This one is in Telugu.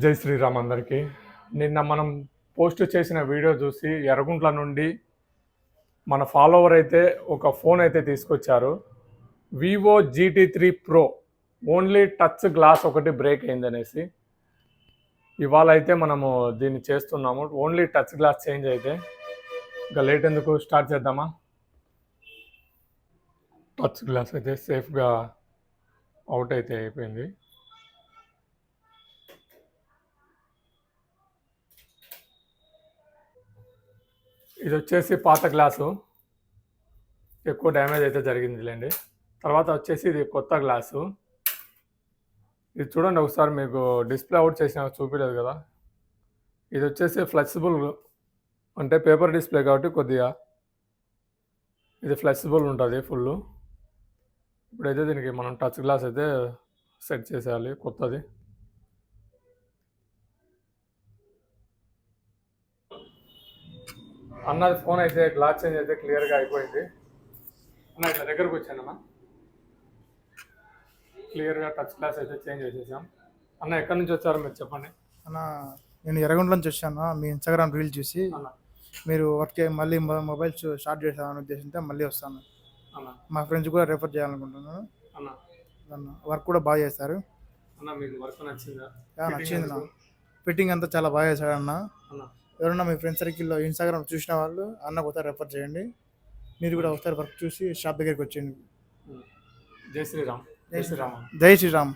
జై శ్రీరామ్ అందరికీ. నిన్న మనం పోస్ట్ చేసిన వీడియో చూసి ఎర్రగుంట్ల నుండి మన ఫాలోవర్ అయితే ఒక ఫోన్ అయితే తీసుకొచ్చారు. Vivo GT three pro only touch glass ఒకటి బ్రేక్ అయిందనేసి. ఇవాళ అయితే మనము దీన్ని చేస్తున్నాము. ఓన్లీ టచ్ గ్లాస్ చేంజ్ అయితే. ఇంకా లేట్ ఎందుకు? స్టార్ట్ చేద్దామా? టచ్ గ్లాస్ అయితే సేఫ్గా అవుట్ అయితే అయిపోయింది. ఇది వచ్చేసి పాత గ్లాసు. ఎక్కువ డ్యామేజ్ అయితే జరిగిందిలేండి. తర్వాత వచ్చేసి ఇది కొత్త గ్లాసు. ఇది చూడండి ఒకసారి మీకు డిస్ప్లే అవుట్ చేసిన చూపించలేదు కదా. ఇది వచ్చేసి ఫ్లెక్సిబుల్ అంటే పేపర్ డిస్ప్లే కాబట్టి కొద్దిగా ఇది ఫ్లెక్సిబుల్ ఉంటుంది ఫుల్. ఇప్పుడైతే దీనికి మనం టచ్ గ్లాస్ అయితే సెట్ చేసేయాలి కొత్తది. అన్నది ఫోన్ అయితే గ్లాస్ చేంజ్ అయితే క్లియర్గా అయిపోయింది. అన్న ఇట్లా దగ్గరకు వచ్చానమ్మా. క్లియర్గా టచ్ గ్లాస్ అయితే చేంజ్ చేసేసాం. అన్న ఎక్కడి నుంచి వచ్చారో మీరు చెప్పండి. అన్న నేను ఎర్రగుంట్ల నుంచి వచ్చాను. మీ ఇన్స్టాగ్రామ్ రీల్ చూసి అన్న. మీరు వర్క్ మళ్ళీ మొ- మొబైల్ చూ- స్టార్ట్ చేస్తామని ఉద్దేశంతో మళ్ళీ వస్తాను. అన్న. మా ఫ్రెండ్స్ కూడా రెఫర్ చేయాలనుకుంటున్నాను. అన్న. వర్క్ కూడా బాగా చేస్తారు. అన్న మీకు వర్క్ నచ్చిందా? నచ్చింది నా ఫిట్టింగ్ అంతా చాలా బాగా చేశాడు అన్న. అన్న. ఎవరన్నా మీ ఫ్రెండ్ సర్కిల్లో ఇన్స్టాగ్రామ్ చూసిన వాళ్ళు అన్న ఒకసారి రెఫర్ చేయండి. మీరు కూడా ఒకసారి వర్క్ చూసి షాప్ దగ్గరికి వచ్చేయండి. జై శ్రీరామ్. జై శ్రీరామ్. జై శ్రీరామ్.